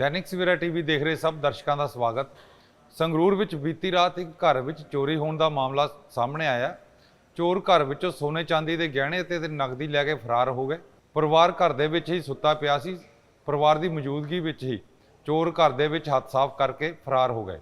Dainik Savera TV ਦੇਖ ਰਹੇ ਸਭ ਦਰਸ਼ਕਾਂ ਦਾ ਸਵਾਗਤ। ਸੰਗਰੂਰ ਵਿੱਚ ਬੀਤੀ ਰਾਤ ਇੱਕ ਘਰ ਵਿੱਚ ਚੋਰੀ ਹੋਣ ਦਾ ਮਾਮਲਾ ਸਾਹਮਣੇ ਆਇਆ। ਚੋਰ ਘਰ ਵਿੱਚੋਂ ਸੋਨੇ ਚਾਂਦੀ ਦੇ ਗਹਿਣੇ ਅਤੇ ਨਕਦੀ ਲੈ ਕੇ ਫਰਾਰ ਹੋ ਗਏ। ਪਰਿਵਾਰ ਘਰ ਦੇ ਵਿੱਚ ਹੀ ਸੁੱਤਾ ਪਿਆ ਸੀ। ਪਰਿਵਾਰ ਦੀ ਮੌਜੂਦਗੀ ਵਿੱਚ ਹੀ ਚੋਰ ਘਰ ਦੇ ਵਿੱਚ ਹੱਥ ਸਾਫ਼ ਕਰਕੇ ਫਰਾਰ ਹੋ ਗਏ।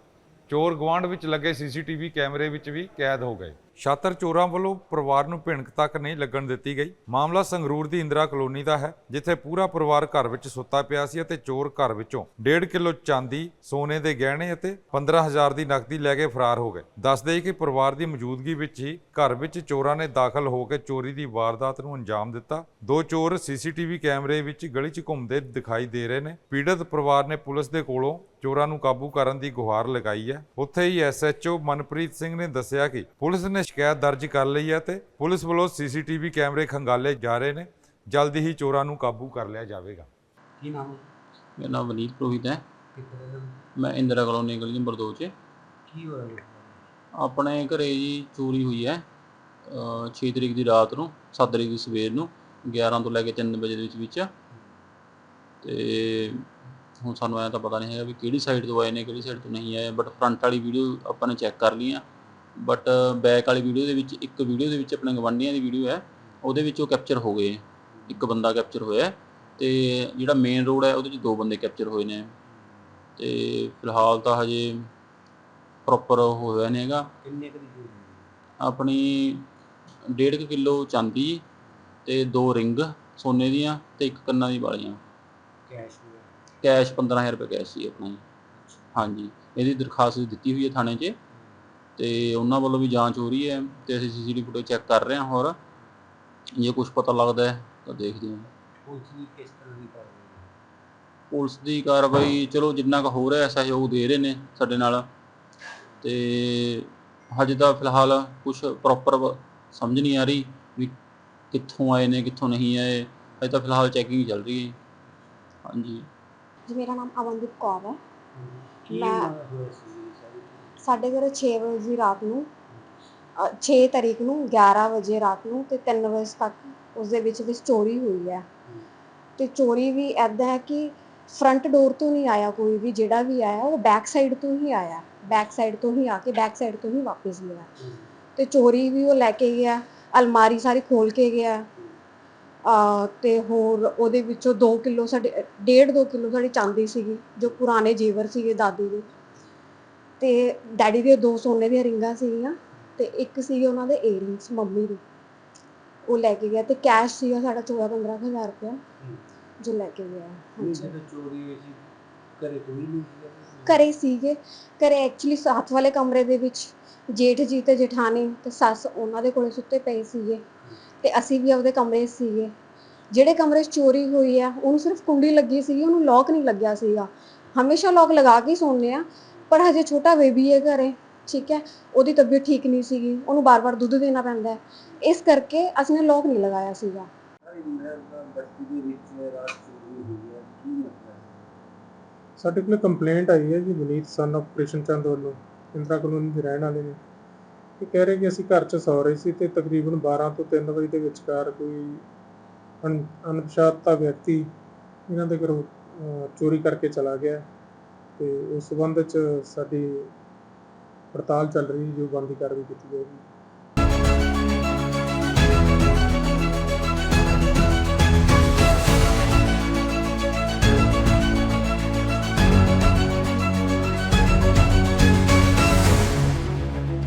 ਚੋਰ ਗਵਾਂਢ ਵਿੱਚ ਲੱਗੇ ਸੀਸੀਟੀਵੀ ਕੈਮਰੇ ਵਿੱਚ ਵੀ ਕੈਦ ਹੋ ਗਏ। ਛਾਤਰ ਚੋਰਾਂ ਵੱਲੋਂ ਪਰਿਵਾਰ ਨੂੰ ਭਿਣਕ ਤੱਕ ਨਹੀਂ ਲੱਗਣ ਦਿੱਤੀ ਗਈ। ਮਾਮਲਾ ਸੰਗਰੂਰ ਦੀ ਇੰਦਰਾ ਕਲੋਨੀ ਦਾ ਹੈ, ਜਿੱਥੇ ਪੂਰਾ ਪਰਿਵਾਰ ਘਰ ਵਿੱਚ ਸੁੱਤਾ ਪਿਆ ਸੀ ਅਤੇ ਚੋਰ ਘਰ ਵਿੱਚੋਂ 1.5 ਕਿਲੋ ਚਾਂਦੀ, ਸੋਨੇ ਦੇ ਗਹਿਣੇ ਅਤੇ 15000 ਦੀ ਨਕਦੀ ਲੈ ਕੇ ਫਰਾਰ ਹੋ ਗਏ। ਦੱਸਦੇ ਕਿ ਪਰਿਵਾਰ ਦੀ ਮੌਜੂਦਗੀ ਵਿੱਚ ਹੀ ਘਰ ਵਿੱਚ ਚੋਰਾਂ ਨੇ ਦਾਖਲ ਹੋ ਕੇ ਚੋਰੀ ਦੀ ਵਾਰਦਾਤ ਨੂੰ ਅੰਜਾਮ ਦਿੱਤਾ। ਦੋ ਚੋਰ ਸੀਸੀਟੀਵੀ ਕੈਮਰੇ ਵਿੱਚ ਗਲੀ 'ਚ ਘੁੰਮਦੇ ਦਿਖਾਈ ਦੇ ਰਹੇ ਨੇ। ਪੀੜਤ ਪਰਿਵਾਰ ਨੇ ਪੁਲਿਸ ਦੇ ਕੋਲੋਂ ਚੋਰਾਂ ਨੂੰ ਕਾਬੂ ਕਰਨ ਦੀ ਗੁਹਾਰ ਲਗਾਈ ਹੈ। ਉੱਥੇ ਹੀ ਐਸਐਚਓ ਮਨਪ੍ਰੀਤ ਸਿੰਘ ਨੇ ਦੱਸਿਆ ਕਿ ਪੁਲਿਸ ਨੇ ਸ਼ਿਕਾਇਤ ਦਰਜ ਕਰ ਲਈ ਹੈ ਤੇ ਪੁਲਿਸ ਵੱਲੋਂ ਸੀਸੀਟੀਵੀ ਕੈਮਰੇ ਖੰਗਾਲੇ ਜਾ ਰਹੇ ਨੇ। ਜਲਦੀ ਹੀ ਚੋਰਾਂ ਨੂੰ ਕਾਬੂ ਕਰ ਲਿਆ ਜਾਵੇਗਾ। ਕੀ ਨਾਮ ਹੈ? ਮੇਰਾ ਨਾਮ ਵਨੀਤ ਪ੍ਰੋਹਿਤ ਹੈ? ਮੈਂ ਇੰਦਰਾ ਕਲੋਨੀ ਗਲੀ ਨੰਬਰ 2 'ਚ। ਕੀ ਹੋਇਆ? ਆਪਣੇ ਘਰੇ ਜੀ ਚੋਰੀ ਹੋਈ ਹੈ। 6 ਤਰੀਕ ਦੀ ਰਾਤ ਨੂੰ 7 ਤਰੀਕ ਦੀ ਸਵੇਰ ਨੂੰ 11 ਤੋਂ ਲੈ ਕੇ 3 ਵਜੇ ਦੇ ਵਿੱਚ ਵਿੱਚ। ਤੇ ਹੁਣ ਸਾਨੂੰ ਐਂ ਤਾਂ ਪਤਾ ਨਹੀਂ ਹੈਗਾ ਵੀ ਕਿਹੜੀ ਸਾਈਡ ਤੋਂ ਆਏ ਨੇ ਕਿਹੜੀ ਸਾਈਡ ਤੋਂ ਨਹੀਂ ਆਏ ਬਟ ਫਰੰਟ ਵਾਲੀ ਵੀਡੀਓ ਆਪਾਂ ਨੇ ਚੈੱਕ ਕਰ ਲਈ ਆ। ਬਟ ਬੈਕ ਵਾਲੀ ਵੀਡੀਓ ਦੇ ਵਿੱਚ ਇੱਕ ਵੀਡੀਓ ਦੇ ਵਿੱਚ ਆਪਣੇ ਗਵਾਂਢੀਆਂ ਦੀ ਵੀਡੀਓ ਹੈ। ਉਹਦੇ ਵਿੱਚ ਉਹ ਕੈਪਚਰ ਹੋ ਗਏ। ਇੱਕ ਬੰਦਾ ਕੈਪਚਰ ਹੋਇਆ ਤੇ ਜਿਹੜਾ ਮੇਨ ਰੋਡ ਹੈ ਉਹਦੇ 'ਚ ਦੋ ਬੰਦੇ ਕੈਪਚਰ ਹੋਏ ਨੇ। ਤੇ ਫਿਲਹਾਲ ਤਾਂ ਹਜੇ ਪ੍ਰੋਪਰ ਹੋਇਆ ਨਹੀਂ ਹੈਗਾ। ਕਿੰਨੇ ਕੁ ਦੀ? ਆਪਣੀ 1.5 ਕਿਲੋ ਚਾਂਦੀ ਤੇ ਦੋ ਰਿੰਗ ਸੋਨੇ ਦੀਆਂ ਤੇ ਇੱਕ ਕੰਨਾਂ ਦੀ ਵਾਲੀਆਂ। ਕੈਸ਼ ਕੈਸ਼ 15000 ਰੁਪਏ ਕੈਸ਼ ਸੀ ਆਪਣਾ। ਹਾਂਜੀ। ਇਹਦੀ ਦਰਖਾਸਤ ਦਿੱਤੀ ਹੋਈ ਹੈ ਥਾਣੇ 'ਚ। ਤੇ ਉਹਨਾਂ ਵੱਲੋਂ ਵੀ ਜਾਂਚ ਹੋ ਰਹੀ ਹੈ ਤੇ ਅਸੀਂ ਸੀਸੀਟੀਵੀ ਫੁਟੇਜ ਚੈੱਕ ਕਰ ਰਹੇ ਹਾਂ ਹੋਰ। ਜੇ ਕੁਝ ਪਤਾ ਲੱਗਦਾ ਹੈ ਤਾਂ ਦੇਖਦੇ ਹਾਂ। ਪੁਲਿਸ ਦੀ ਕਿਸ ਤਰ੍ਹਾਂ ਦੀ ਕਾਰਵਾਈ ਹੈ? ਪੁਲਿਸ ਦੀ ਕਾਰਵਾਈ ਚਲੋ ਜਿੰਨਾ ਕੁ ਹੋ ਰਿਹਾ ਸਹਿਯੋਗ ਦੇ ਰਹੇ ਨੇ ਸਾਡੇ ਨਾਲ। ਤੇ ਹਜੇ ਤਾਂ ਫਿਲਹਾਲ ਕੁਝ ਪ੍ਰੋਪਰ ਸਮਝ ਨਹੀਂ ਆ ਰਹੀ ਵੀ ਕਿੱਥੋਂ ਆਏ ਨੇ ਕਿੱਥੋਂ ਨਹੀਂ ਆਏ। ਹਜੇ ਤਾਂ ਫਿਲਹਾਲ ਚੈਕਿੰਗ ਚੱਲ ਰਹੀ ਹੈ ਹਾਂਜੀ। ਜੀ ਮੇਰਾ ਨਾਮ ਅਮਨਦੀਪ ਕੌਰ ਹੈ। ਕੀ ਮੈਂ- ਹੋਇਆ ਸੀ? ਸਾਡੇ ਘਰੇ 6 ਵਜੇ ਰਾਤ ਨੂੰ 6 ਤਾਰੀਖ ਨੂੰ 11 ਵਜੇ ਰਾਤ ਨੂੰ ਤੇ 3 ਵਜੇ ਤੱਕ ਉਸ ਦੇ ਵਿੱਚ ਵਿੱਚ ਚੋਰੀ ਹੋਈ ਹੈ। ਤੇ ਚੋਰੀ ਵੀ ਐਦਾਂ ਹੈ ਕਿ ਫਰੰਟ ਡੋਰ ਤੋਂ ਨਹੀਂ ਆਇਆ ਕੋਈ ਵੀ, ਜਿਹੜਾ ਵੀ ਆਇਆ, ਉਹ ਬੈਕ ਸਾਈਡ ਤੋਂ ਹੀ ਆਇਆ। ਬੈਕ ਸਾਈਡ ਤੋਂ ਹੀ ਆ ਕੇ ਬੈਕ ਸਾਈਡ ਤੋਂ ਹੀ ਵਾਪਸ ਗਿਆ। ਤੇ ਚੋਰੀ ਵੀ ਉਹ ਲੈ ਕੇ ਗਿਆ, ਅਲਮਾਰੀ ਸਾਰੀ ਖੋਲ ਕੇ ਗਿਆ। ਆ ਤੇ ਹੋਰ ਉਹਦੇ ਵਿੱਚੋਂ 2 ਕਿਲੋ ਸਾਡੇ 1.5 2 ਕਿਲੋ ਸਾਡੀ ਚਾਂਦੀ ਸੀਗੀ, ਜੋ ਪੁਰਾਣੇ ਜੇਵਰ ਸੀਗੇ ਦਾਦੀ ਦੇ। ਤੇ ਡੈਡੀ ਦੇ ਦੋ ਸੋਨੇ ਦੀਆਂ ਰਿੰਗਾਂ ਸੀਗੀਆਂ ਤੇ ਇੱਕ ਸੀਗੇ ਉਹਨਾਂ ਦੇ ਏਅਰਿੰਗਸ ਮੰਮੀ ਦੇ। ਉਹ ਲੈ ਕੇ ਗਿਆ ਤੇ ਕੈਸ਼ ਸੀਗਾ ਸਾਡਾ 14 15000 ਰੁਪਇਆ ਜੋ ਲੈ ਕੇ ਗਿਆ। ਹਾਂਜੀ। ਜਦੋਂ ਚੋਰੀ ਹੋਈ ਸੀ ਘਰੇ ਕੋਈ ਨਹੀਂ ਸੀਗਾ ਘਰੇ ਸੀਗੇ। ਘਰੇ ਐਕਚੁਅਲੀ ਸਾਥ ਵਾਲੇ ਕਮਰੇ ਦੇ ਵਿੱਚ ਜੇਠ ਜੀ ਤੇ ਜਠਾਣੀ ਤੇ ਸੱਸ ਉਹਨਾਂ ਦੇ ਕੋਲੇ ਸੁੱਤੇ ਪਏ ਸੀਗੇ ਤੇ ਅਸੀਂ ਵੀ ਆਪਦੇ ਕਮਰੇ 'ਚ ਸੀਗੇ। ਜਿਹੜੇ ਕਮਰੇ 'ਚ ਚੋਰੀ ਹੋਈ ਆ ਉਹਨੂੰ ਸਿਰਫ ਕੁੰਡੀ ਲੱਗੀ ਸੀਗੀ ਉਹਨੂੰ ਲੋਕ ਨਹੀਂ ਲੱਗਿਆ ਸੀਗਾ। ਹਮੇਸ਼ਾ ਲੋਕ ਲਗਾ ਕੇ ਸੌਂਦੇ ਆ। ਪਰ ਹਜੇ ਛੋਟਾ ਬੇਬੀ ਹੈ ਘਰੇ ਠੀਕ ਹੈ ਉਹਦੀ ਤਬੀਅਤ ਠੀਕ ਨਹੀਂ ਸੀਗੀ ਉਹਨੂੰ ਬਾਰ-ਬਾਰ ਦੁੱਧ ਦੇਣਾ ਪੈਂਦਾ ਹੈ। ਇਸ ਕਰਕੇ ਅਸੀਂ ਨੇ ਲੋਕ ਨਹੀਂ ਲਗਾਇਆ ਸੀਗਾ। ਕੀ ਸਾਡੇ ਕੋਲ ਕੰਪਲੇਂਟ ਆਈ ਹੈ ਜੀ ਮਨੀਤ ਸਨ ਆਫ ਕ੍ਰਿਸ਼ਨ ਚੰਦ ਵੱਲੋਂ ਇੰਦਰਾ ਕਲੋਨੀ ਦੇ ਰਹਿਣ ਵਾਲੇ ਨੇ। ਇਹ ਕਹਿ ਰਹੇ ਕਿ ਅਸੀਂ ਘਰ 'ਚ ਸੌ ਰਹੇ ਸੀ ਤੇ ਤਕਰੀਬਨ 12 ਤੋਂ 3 ਵਜੇ ਦੇ ਵਿਚਕਾਰ ਕੋਈ ਅਣ- ਅਣਪਛਾਤਾ ਵਿਅਕਤੀ ਇਹਨਾਂ ਦੇ ਘਰੋਂ ਚੋਰੀ ਕਰਕੇ ਚਲਾ ਗਿਆ। ਤੇ ਉਸ ਸਬੰਧ 'ਚ ਸਾਡੀ ਪੜਤਾਲ ਚੱਲ ਰਹੀ ਜੋ ਬਣਦੀ ਕਾਰਵਾਈ ਕੀਤੀ ਜਾਏਗੀ।